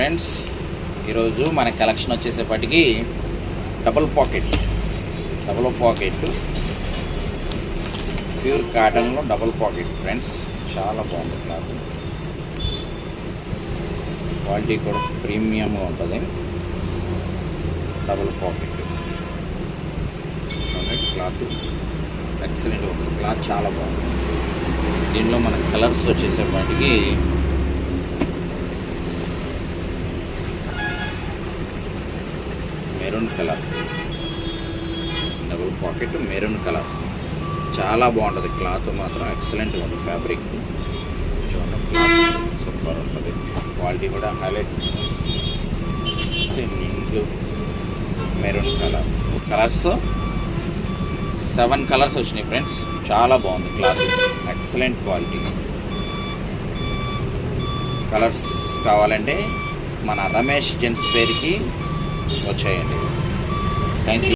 Friends ఈరోజు మన collection వచ్చేసేపటికి double pocket. Double pocket. Pure కాటన్లో డబుల్ పాకెట్ ఫ్రెండ్స్. చాలా బాగుంది క్లాత్. క్వాలిటీ కూడా ప్రీమియంగా ఉంటుంది. Double pocket. క్లాత్ ఎక్సలెంట్ ఉంటుంది క్లాత్ చాలా బాగుంది. దీనిలో మన colours వచ్చేసేపటికి maroon colour. Double pocket maroon colour. చాలా బాగుంటుంది. క్లాత్ మాత్రం ఎక్సలెంట్గా ఉంది ఫ్యాబ్రిక్ సూపర్ ఉంటుంది. క్వాలిటీ కూడా highlight pink maroon colour. Colours seven colours వచ్చినాయి ఫ్రెండ్స్ చాలా బాగుంది క్లాత్. ఎక్సలెంట్ క్వాలిటీ కలర్స్ కావాలంటే మన రమేష్ జెంట్స్ పేరుకి వచ్చాయండి థ్యాంక్ యూ